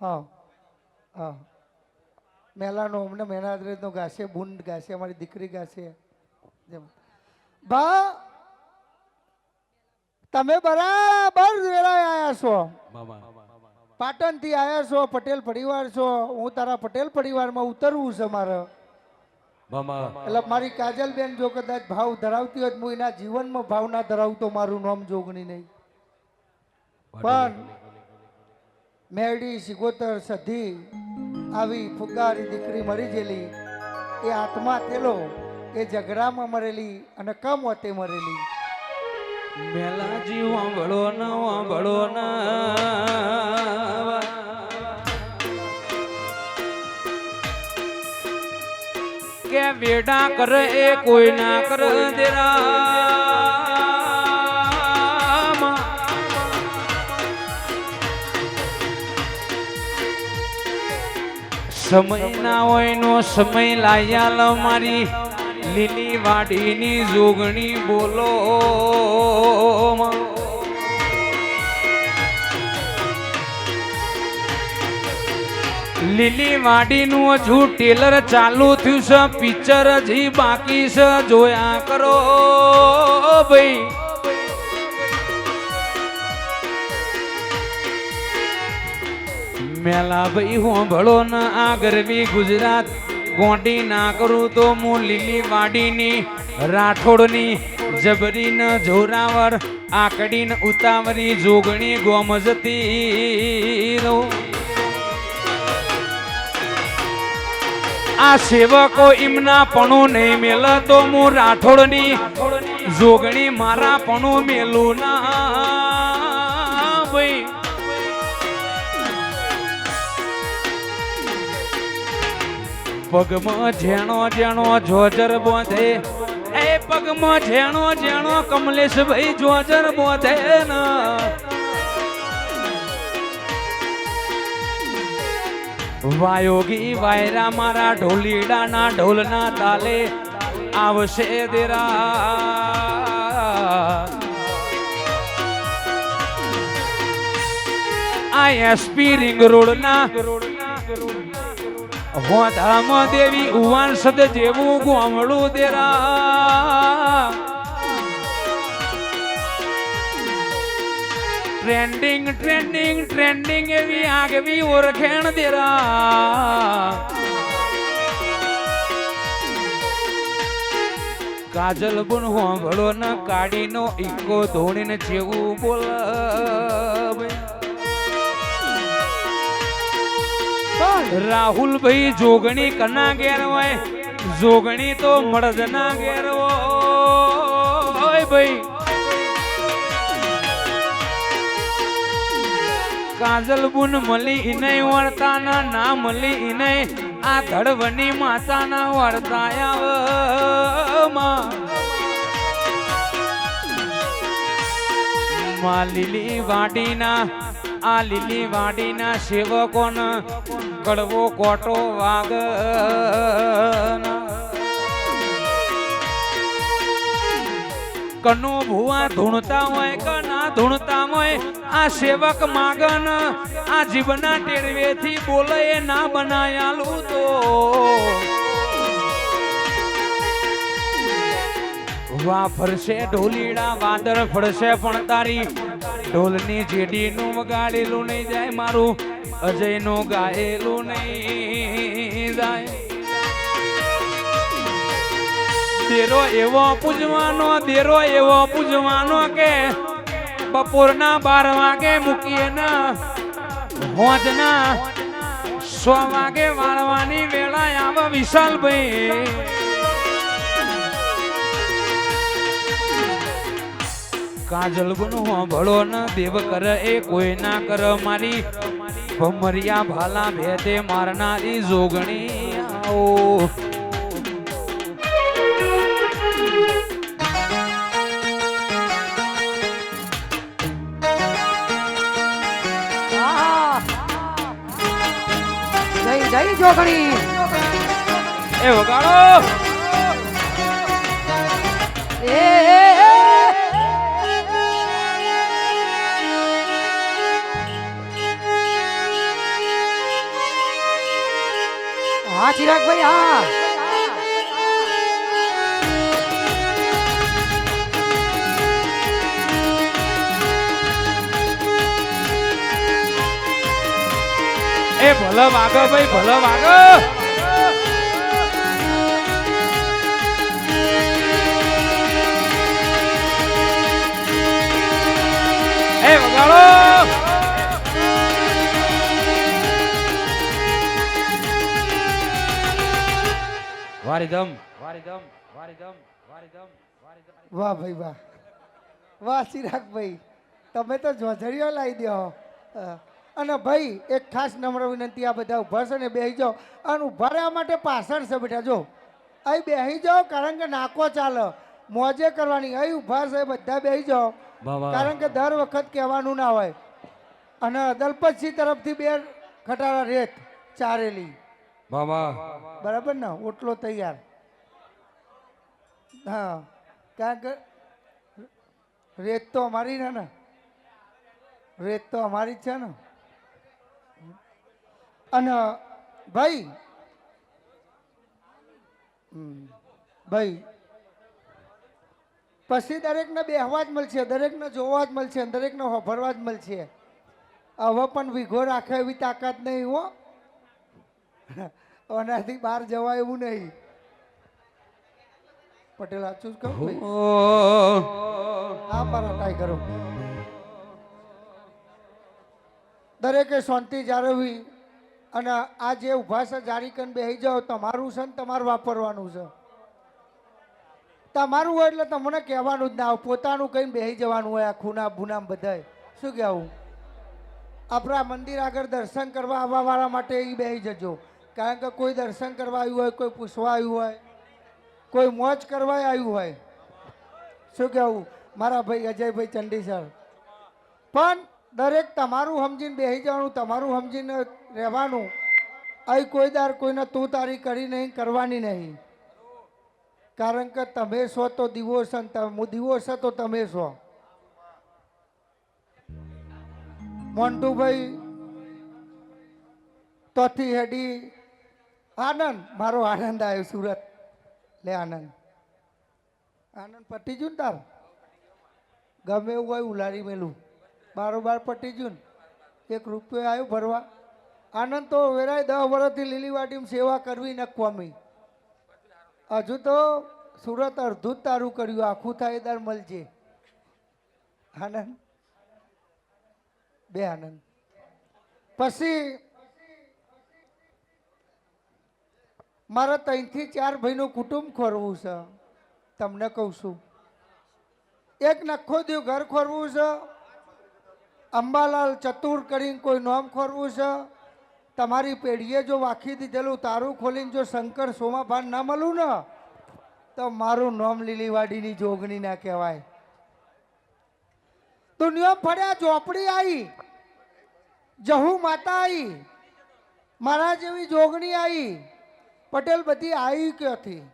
હા હા. મેલાનો અમને મેનાદ્રેજનો ગાશે બુંડ ગાશે અમારી દીકરી ગાશે. જેમ. બા તમે બરાબર વેળાએ આયા છો. પાટણ પાટણથી આયા છો પટેલ પરિવાર છો. હું તારા પટેલ પરિવારમાં ઉતરવું છે મારે. એટલે મારી કાજલબેન જો કદાચ ભાવ ધરાવતી હોય તો હું એના જીવનમાં ભાવ ના ધરાવતો મારું નામ જોગણી નહીં. પણ મેરડી સિગોતર સધી આવી ફુગારી દીકરી મરી ગયેલી. એ આત્મા તેલો એ ઝઘડામાં મરેલી અને કમ હોતે મરેલી. મેલા ન વાંભળો ન કે બેડા કરે એ કોઈ ના કર દેરા. સમય ના હોય નો સમય લાયાલ મારી. લીલી વાડીની જોગણી બોલો. લીલી વાડીનું હજુ ટેલર ચાલુ થયું છે, પિક્ચર હજી બાકી છે, જોયા કરો ભાઈ. મેલા ભાઈ હું ભળો ન આ ગરવી ગુજરાત. ગોંડી ના કરું તો હું લીલી વાડીની, રાઠોડની જબરી ન જોરાવર આકડી ઉતાવરી, જોગણી ગોમજતી રહું આ સેવકો ઇમના પણું નહીં મેલ તો હું રાઠોડની, જોગણી મારા પણું મેલું ના. પગમાં ઝેણો જેણો જોજર બોધે. એ પગમાં ઝેણો જેણો કમલેશ ભાઈ જોજર બોધે ના. વાયોગી વાયરા મારા ઢોલીડાના ઢોલના તાલે આવશે દેરા. આ એસપી રિંગ રોડના હોધામ દેવી ઉવાન સદ જેવું ગોમડું દેરા. ટ્રેન્ડિંગ ટ્રેન્ડિંગ ટ્રેન્ડિંગ એવી આગવી ઓળખેણ દેરા. કાજલ બુન હોંભળો ન કાડીનો ઈકો ધોણીને જેવું બોલ. રાહુલભાઈ જોગણી કના ઘેર હોય જોગણી તો મળદના ઘેર ભાઈ. કાજલ બુન મળી ઇનય વર્તા ના મળી ઇનય આ ધડવની માતા ના વર્તા માં માં વાડીના આ લીલી વાડીના સેવકોન કડવો કોટો વાગ. કનો ભુવા ધૂણતા હોય, કના ધૂણતા હોય, આ સેવક માગન આ જીવના ટેરવેથી બોલે, એ ના બનાયાલું તો. વા ફરશે, ઢોલીડા વાદર ફરશે, પણ તારી ઢોલની જેડીનું વગાડેલું નહીં જાય મારું, અજયનું ગાયેલું નહીં જાય. દેરો એવો પૂજવાનો દેરો એવો પૂજવાનો કે બપોરના બાર વાગે મૂકીએ ના હોજના સો વાગે વાળવાની વેળા આવે વિશાલભાઈ. કાજલ ગુનો ભળો ન દેવ કર એ કોઈ ના કર મારી. ભમરિયા ભાલા ભેદે મારનારી જોગણી આવો. જોગણી. એ વગાડો. ચિરાગભાઈ હા. એ ભલે વાગો ભાઈ ભલે વાગો. વારીધમ વારીધમ વારીધમ વારીધમ વાહ ભાઈ વાહ. વાહ ચિરાગભાઈ તમે તો જોજડીઓ લાવી દો. અને ભાઈ એક ખાસ નમ્ર વિનંતી આ બધા ઊભા છે ને બેસી જાઓ. અને ઊભા રહેવા માટે પાછળ છે બેટા જો. અહીં બેસી જાઓ કારણ કે નાકો ચાલે. મોજે કરવાની અહીં ઊભા છે બધા બેસી જાઓ. કારણ કે દર વખત કહેવાનું ના હોય. અને દલપતસિંહ તરફથી બે ખટારા રેત ચારેલી. બાબા બરાબર ને? ઓટલો તૈયાર. હા કારણ કે રેત તો અમારી ને ને? રેત તો અમારી જ છે ને? અને ભાઈ ભાઈ, પછી દરેકને બેહવા જ મળશે, દરેકને જોવા જ મળશે, દરેકને હોભરવા જ મળશે. હવે પણ વિઘો રાખે એવી તાકાત નહીં હો. ઓનાથી બહાર જવાય એવું નહીં. પટેલ સાચું જ કહું? હા. મારા કરો. દરેકે શાંતિ જાળવવી અને આ જે ઊભા છે જારી કરીને બેસી જાઓ તમારું છે ને તમારે વાપરવાનું છે. તમારું હોય એટલે તમને કહેવાનું જ ના આવે પોતાનું કહીને બેસી જવાનું હોય આ ખૂના ભૂના બધાય. શું કહેવું? આપણા મંદિર આગળ દર્શન કરવા આવવાવાળા માટે એ બેસી જજો. કારણ કે કોઈ દર્શન કરવા આવ્યું હોય, કોઈ પૂછવા આવ્યું હોય, કોઈ મોજ કરવા આવ્યું હોય. શું કહેવું? મારા ભાઈ, અજયભાઈ ચંડીસર પણ દરેક તમારું સમજીને બેસી જવાનું, તમારું સમજીને રહેવાનું. અહીં કોઈ દાર કોઈને તું તારી કરી નહીં, કરવાની નહીં. કારણ કે તમે છો તો દીવો છે તમે દીવો છે તો તમે છો. મોન્ટુભાઈ તોથી હેડી આનંદ. મારો આનંદ આવ્યો, સુરત. લે આનંદ. આનંદ પટી જુ ને તાર? ગમે એવું હોય ઉલારી મેલું. બારોબાર પટી જુ ને. એક રૂપિયો આવ્યો ભરવા. આનંદ તો વેરાય દસ વર્ષથી લીલીવાડીમાં સેવા કરવી નખવામી હજુ તો સુરત અડધું તારું કર્યું, આખું થાય દર મળજે. આનંદ? બે આનંદ. પછી મારા ત્રણથી ચાર ભાઈનું કુટુંબ ખોરવું છે. તમને કહું છું. એક નખો દ્યું ઘર ખોરવું છે. અંબાલાલ ચતુર કરીને કોઈ નોમ ખોરવું છે. તમારી પેઢીએ જો વાખી દીધેલું તારું ખોલીને જો શંકર સોમાભાન ના મળું ને, તો મારું નોમ લીલીવાડીની જોગણી ના કહેવાય. દુનિયા ફર્યા, ઝોપડી આવી. જહુ માતા આવી. મારા જેવી જોગણી આવી. પટેલ બધી આવી ક્યાંથી?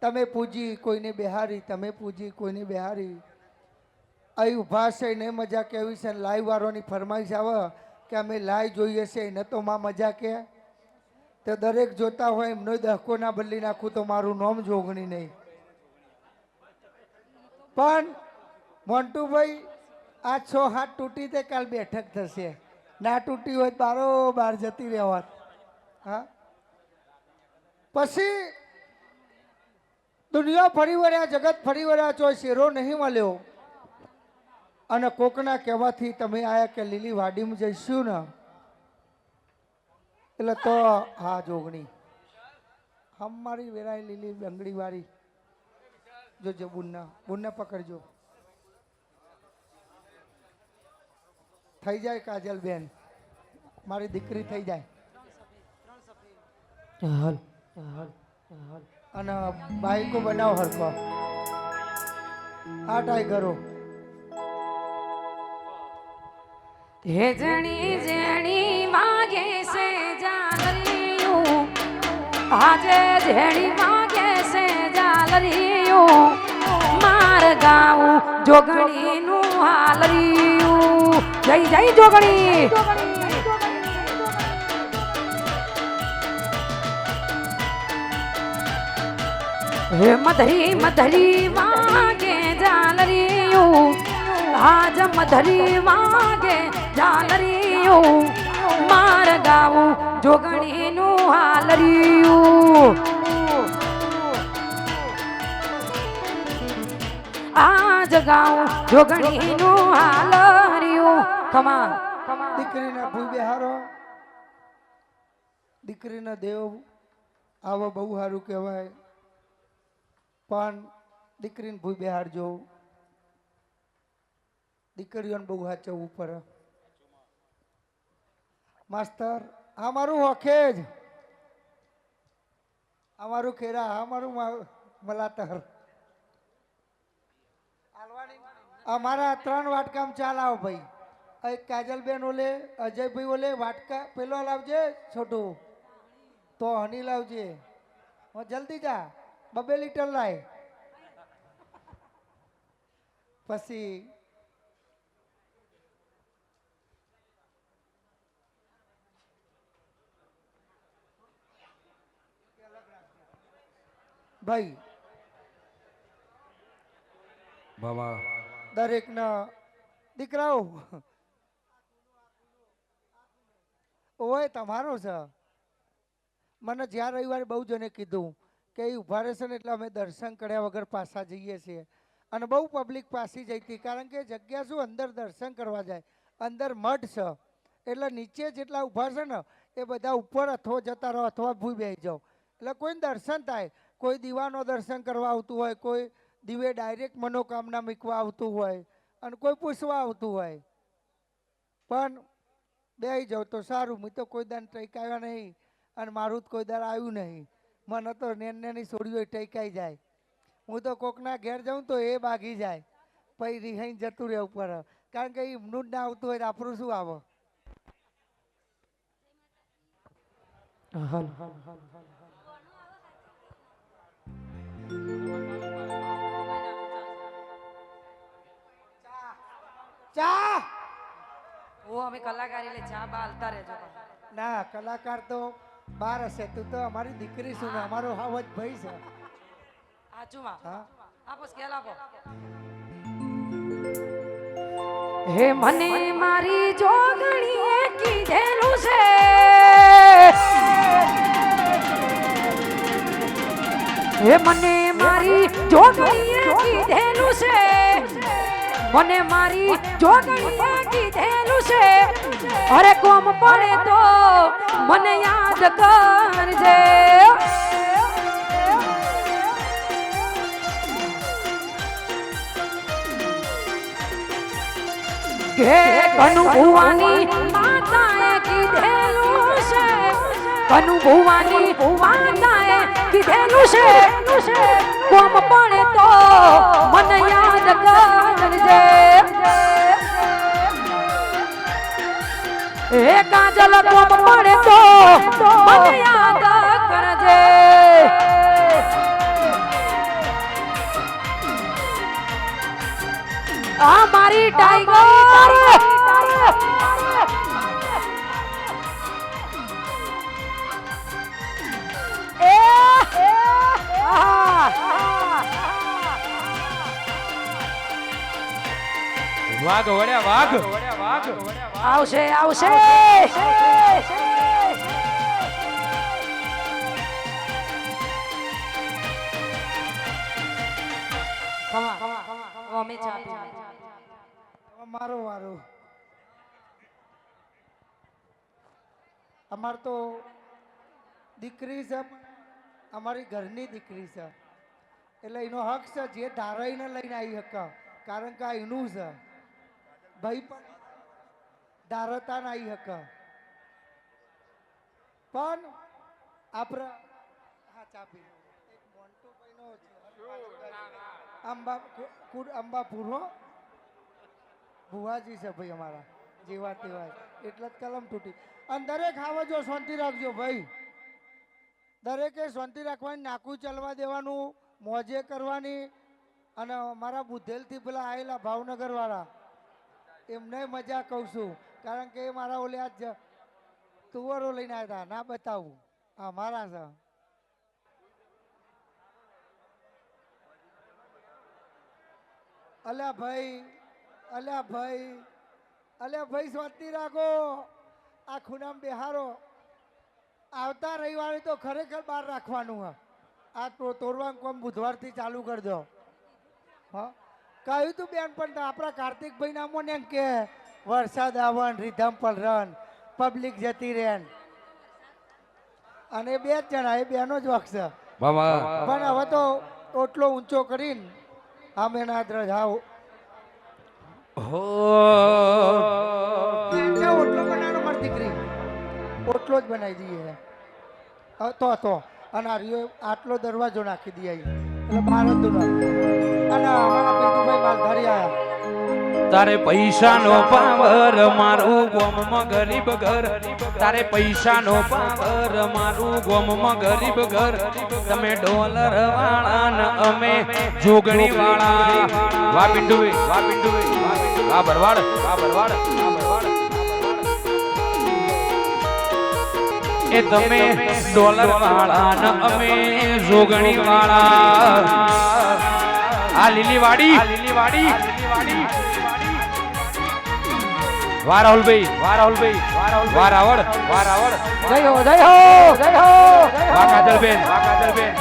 તમે પૂજી, કોઈને બિહારી, તમે પૂજી, કોઈને બિહારી. અહીં ઊભા છે ને મજા કેવી છે? લાઈવ વાળોની ફરમાઈશ આવે કે અમે લાઈ જોઈએ છે, એને તો માં મજા કે. તો દરેક જોતા હોય, એમનો દહકો ના બદલી નાખું તો મારું નોમ જોગણી નહીં. પણ મોન્ટુભાઈ, આ છ હાથ તૂટી તે કાલ બેઠક થશે. ના તૂટી હોય બારો બાર જતી રહેવાત. હા? પછી દુનિયા ફરી વળ્યા, જગત ફરી વળ્યા છો શેરો નહીં મળ્યો. અને કોકના કહેવાથી તમે આયા કે લીલી વાડીમાં જઈશું ને, એટલે તો હા, જોગણી. હમ મારી વેરાય લીલી બંગડી વાળી. જોજો બુનના, બુનને પકડજો. થઈ જાય કાજલ બેન. મારી દીકરી થઈ જાય. હાલ અને બાઈકો બનાવો હરકો આ ટાઈગરો. હે જણી જેણી માગે છે જાલરિયું. આજે જણી માગે છે જાલરિયું. માર ગાવું જોગણીનું હાલરિયું. જય જય જોગણી. મધરી મધરી વાગે ઝાલરિયું આજ મધરી વાગે ઝાલરિયું માર ગાવું જોગણીનું હાલરિયું આજ ગાઉં જોગણીનું હાલરિયું કમા દીકરીના ભૂઈ હારો દીકરીના દેવ, આવો બહુ સારું કહેવાય. પણ દીકરીને ભૂઈ બેહારજો દીકરીઓને બહુ હાચવવું પડે. માસ્તર, આ મારું વખેજ આ મારું ખેરા, આ મારું મલાતર. અમારા ત્રણ વાટકામ ચાલ આવો ભાઈ. એક કાજલબેન ઓલે, અજયભાઈ ઓલે, વાટકા પેલો લાવજે, છોટું. તો હની લાવજે. જલ્દી જા. બબે લીટર લાય. પછી ભાઈ બાબા. દરેકના દીકરાઓ ઓય તમારો છે. મને જ્યાં રવિવારે બહુ જણે કીધું કે એ ઊભા રહેશે ને એટલે અમે દર્શન કર્યા વગર પાછા જઈએ છીએ. અને બહુ પબ્લિક પાસી જઈ હતી, કારણ કે જગ્યા શું, અંદર દર્શન કરવા જાય, અંદર મઠ છે. એટલે નીચે જેટલા ઊભા છે ને, એ બધા ઉપર અથવા જતા રહો અથવા ભૂઈ બેસી જાઓ. એટલે કોઈને દર્શન થાય, કોઈ દીવાનો દર્શન કરવા આવતું હોય, કોઈ દીવે ડાયરેક્ટ મનોકામના મૂકવા આવતું હોય, અને કોઈ પૂછવા આવતું હોય. પણ બે જાઉં તો સારું મેં તો કોઈ દાન આવ્યા નહીં, અને મારું કોઈ દર આવ્યું નહીં. મને તો નેન નેની છોડીઓ ટકાઈ જાય. હું તો કોકના ઘેર જાઉં તો એ બાગી જાય. પછી રિહાઈને જતું રહેવું પડે કારણ કે એમનું જ ના આવતું હોય તો આપણું શું આવે? ચા! ઓ અમે કલાકાર એટલે ચા બા હાલતા રહેજો. ના કલાકાર તો બાર હશે. તું તો અમારી દીકરી છું અમારો હાવજ ભાઈ છે. હાચુમાં હા. આપો સ્કેલ આપો. હે મને મારી જોગણીએ કીધેલું છે. હે મને મારી જોગણીએ કીધેલું છે. મને મારી જોગણીએ કીધેલું છે. અરે કોમ પડે તો મને યાદ કરજે. કે કનુ ભુવાની માતાએ કીધેલું છે. કનુ ભુવાની માતાએ કીધેલું છે. કોમ પડે તો મને યાદ કરજે. એ કાજલ કોમ પડે તો મને યાદ કરજે. આ મારી ટાઈગર. વાઘ વળ્યા વાઘ. વાઘ આવશે. આવશે મારો વારો. અમાર તો દીકરી છે અમારી ઘરની દીકરી છે. એટલે એનો હક છે જે ધારાઈને લઈને આવી હક. કારણ કે આ એનું છે. ભાઈ પણ ધારતા આવી હક. પણ આપણે હા ચાપી છે. ભાઈ અમારા. જેવા તેવા એટલે કલમ તૂટી. અને દરેક આવો જો શાંતિ રાખજો ભાઈ. દરેકે શાંતિ રાખવાની, નાકું ચાલવા દેવાનું, મોજે કરવાની. અને મારા બુધેલથી પેલા આવેલા ભાવનગર વાળા એમને મજા કહું છું. કારણ કે એ મારા ઓલે આજ તુવરો લઈને આવ્યા ના બતાવું. હા મારા છે. અલ્યા ભાઈ અલ્યા ભાઈ અલ્યા ભાઈ સ્વાતી રાખો. આ ખૂનામ બિહારો. આવતા રવિવારે તો ખરેખર બહાર રાખવાનું હા આ તો તોરવાનું કોમ બુધવારથી ચાલુ કરજો. હા? કહ્યું તું બેન પણ આપણા કાર્તિકભાઈ નામો ને એમ કે વરસાદ આવન રીધમ રન પબ્લિક જતી રહેન. અને બે જ જણા એ બેનો જ વખશે પણ હવે તો ઓટલો ઊંચો કરીને આમે દ્રજ જાઓ હો. ઓટલો બનાવવાનો મારી દીકરી? ઓટલો જ બનાવી દઈએ. તો તો. અને આટલો દરવાજો નાખી દઈએ. એટલે બાર તારે પૈસાનો પાવર મારું ગોમમાં ગરીબ ઘર. તારે પૈસાનો પાવર મારું ગોમમાં ગરીબ ઘર. તમે ડોલર વાળા ને અમે, જોગણી વાળા. વા પિંડુભાઈ વા પિંડુભાઈ વા ભરવાડ વા ભરવાડ. એ તમે ડોલર વાળા ન અમે જોગણી વાળા. આ લીલી વાડી આ લીલી વાડી વાહ રાહુલભાઈ. વા રાહુલભાઈ. વા રાવળ. વા રાવળ. જય હો જય હો જય હો. વાહ કાજલબેન. વાહ કાજલબેન.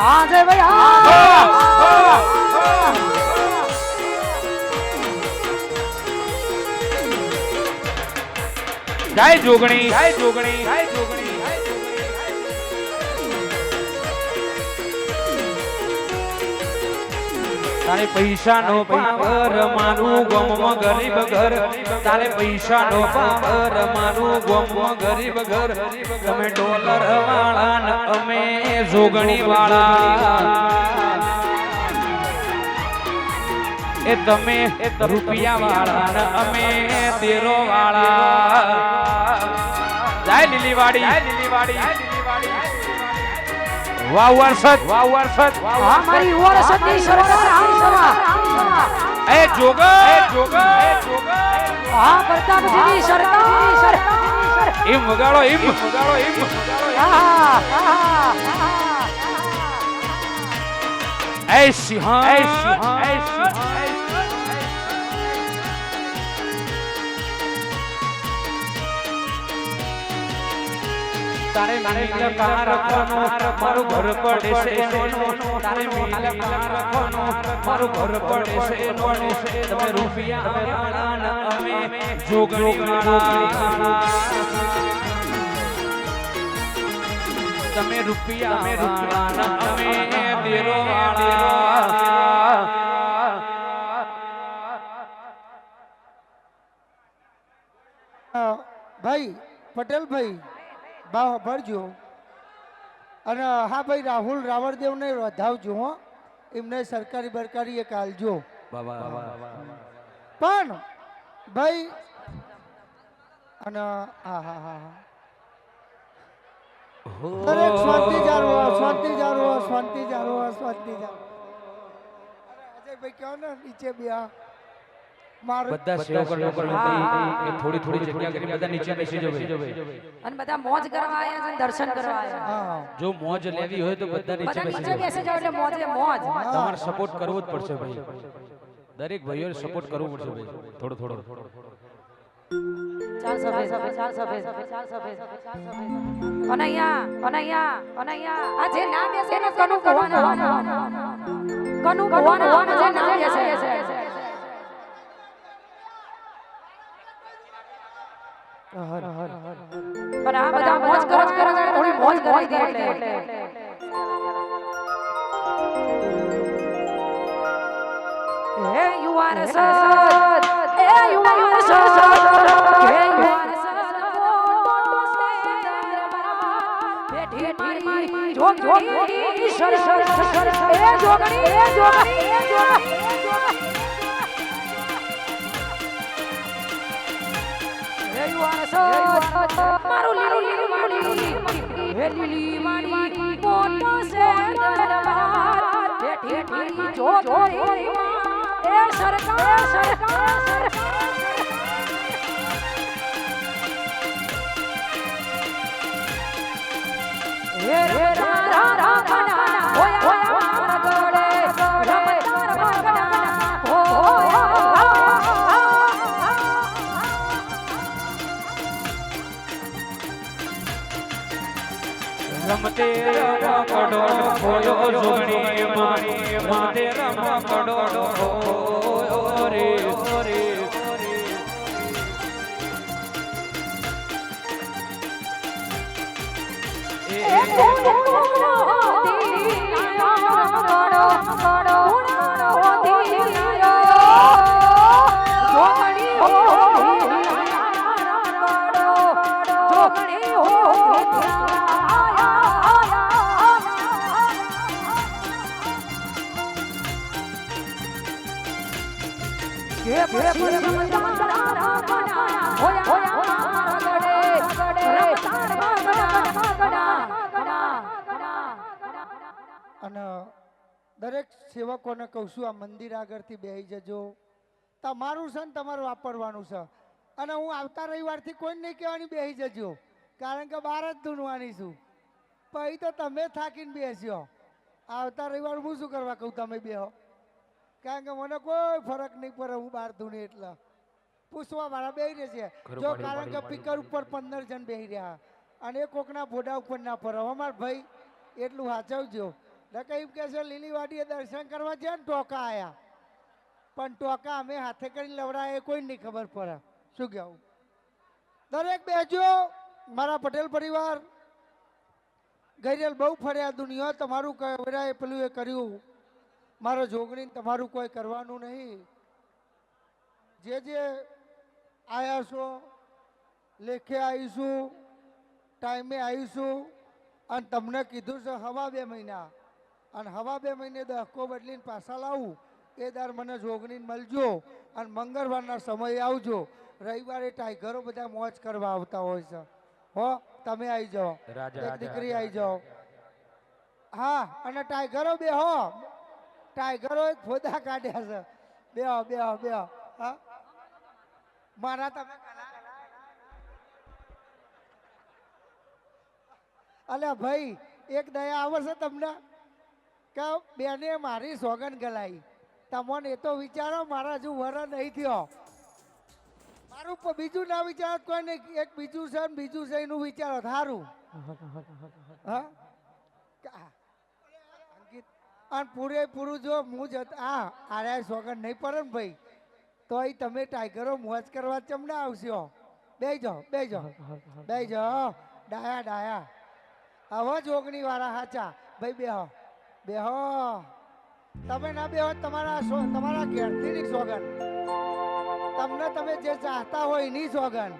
હા જય ભાઈ હા. જય જોગણી. જય જોગણી જય જોગણી. તારે પૈસા નો પાવર મારું ગમમાં ગરીબ ઘર. તારે પૈસાનો પાવર મારું ગમમાં ગરીબ ઘર. તમે ડોલર વાળા અમે જોગણી વાળા એ તમે રૂપિયા વાળા ને અમે તેરો વાળા. જાય લીલીવાડી. જાય લીલીવાડી. વાહ વરસદ વાહ વરસદ હા મારી વરસદની સરકાર હા એ જોગ એ જોગ એ જોગ હા પ્રતાપજીની સરકાર સરકાર એમ વગાડો એમ વગાડો એમ હા હા. એ સિંહ એ સિંહ એ સિંહ તારે મિલ કાર રખવાનો મારું ઘર પડે છે નોનો તારે મિલ કાર રખવાનો મારું ઘર પડે છે નોનો તમે રૂપિયા વાળા ને અમે જોગણી વાળા તમે રૂપિયા અમે રૂપિયા દેરો વાળા. ભાઈ પટેલભાઈ ભાવ ભરજો. અને હા ભાઈ રાહુલ રાવળદેવને વધાવજો હો. એમને સરકારી બરકારી એક હાલજો પણ ભાઈ અને હા હા હા હા. દરેક શાંતિ જાળવો શાંતિ જાળવો શાંતિ જાળવો શાંતિ જાળવો અરે અજયભાઈ કહો ને? નીચે બે મારું બધા સેવકો લોકો થોડી થોડી જગ્યા કરી બધા નીચે બેસી જવે અને બધા મોજ કરવા છે દર્શન કરવા જો મોજ લેવી હોય તો બધા નીચે બધા બેસી જવે બેસી જાવ એટલે મોજે મોજ. તમારે સપોર્ટ કરવો જ પડશે ભાઈ. દરેક ભાઈઓને સપોર્ટ કરવો પડશે ભાઈ. થોડો થોડો. આ જે ના બેસે ને કનુ ભવાના કનુ ભવાના જે ના બેસે હર હર હર પણ આ બધા મોજ કરો કરો થોડી મોજ કરાવી દે એટલે. હે યુ આર સદ હે યુ આર સદ હે યુ જોગણી સર સર સર એ જોગણી એ જોગણી એ જોગણી મારું લીલું લીલું વાડી હે લીલી વાડી મોટો સે દરબાર બેઠી મારી જોગણી એ સરકાર સરકાર સરકાર રમતે રમકડો ખોયો જોણી રે અને સેવકોને કહું છું આ મંદિર આગળથી બેસી જજો. તમારું છે ને તમારું વાપરવાનું છે. અને હું આવતા રવિવારથી કોઈને નહીં કહેવાની બેસી જજો. કારણ કે બહાર જ ધૂનવાની છું. પછી તો તમે થાકીને બેસ્યો. આવતા રવિવાર હું શું કરવા કહું તમે બેહો. કારણ કે મને કોઈ ફરક નહીં પડે હું બહાર ધૂની એટલે. પૂછવા વાળા બેહી રહે છે જો કારણ કે પીકર ઉપર પંદર જણ બેહી રહ્યા. અને એ કોકના ભોડા ઉપર ના ફરો. અમાર ભાઈ એટલું સાચવજો નકર એમ કે છે લીલીવાડીએ દર્શન કરવા છે ને ટોકા આવ્યા પણ ટોકા અમે હાથે કરીને લવડાય કોઈ નહીં ખબર પડે. શું કહેવું? દરેક બેજો, મારા પટેલ પરિવાર, ગઈરેલ બહુ ફર્યા દુનિયા, તમારું કરાય પેલું એ કર્યું. મારો જોગણી તમારું કોઈ કરવાનું નહીં. જે જે આવ્યા છો, લેખે આવીશું, ટાઈમે આવીશું, અને તમને કીધું છે હવા બે મહિના. અને હવા બે મહિને દહકો બદલીને પાછા લાવું. એ દર મને જોગણીને મળજો અને મંગળવારના સમયે આવજો. રવિવારે ટાઈગરો બધા મોજ કરવા આવતા હોય છે. હો તમે આવી જાઓ. એક દીકરી આવી જાઓ. હા અને ટાઈગરો બે હો. ટાઈગરો એક ફોદા કાઢ્યા છે. બે હો બે હો બે હો. હા. મારા તમે અલ્યા ભાઈ એક દયા આવશે તમને? કે બેને મારી સોગન ગલાઈ. તમને એ તો વિચારો, મારા હજુ વર નહીં થયો. મારું બીજું ના વિચારો કોઈ નહીં એક બીજું છે ને બીજું છે એનું વિચારો સારું હા? અંકિત, અને પૂરેપૂરું જો હું જત આ, આરે સોગન નહીં પડે ને ભાઈ. તો એ તમે ટાઈગરો મોજ કરવા ચમને આવશો. બે જાઓ બે જાઓ બે જાઓ ડાયા ડાયા. હવે ઓગણી વાળા હાચા. ભાઈ બેહો. બેહો. તમે ના બેહો, તમારા તમારા ઘેરથી ની સોગન તમને તમે જે ચાહતા હોય એની સોગન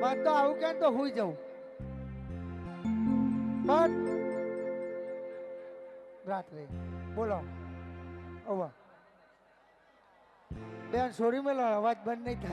મને તો આવું કે તો હુઈ જવું? પણ રાત્રે, બોલો. ઓવા. બેન સોરી મેલો અવાજ બંધ નહીં થાય.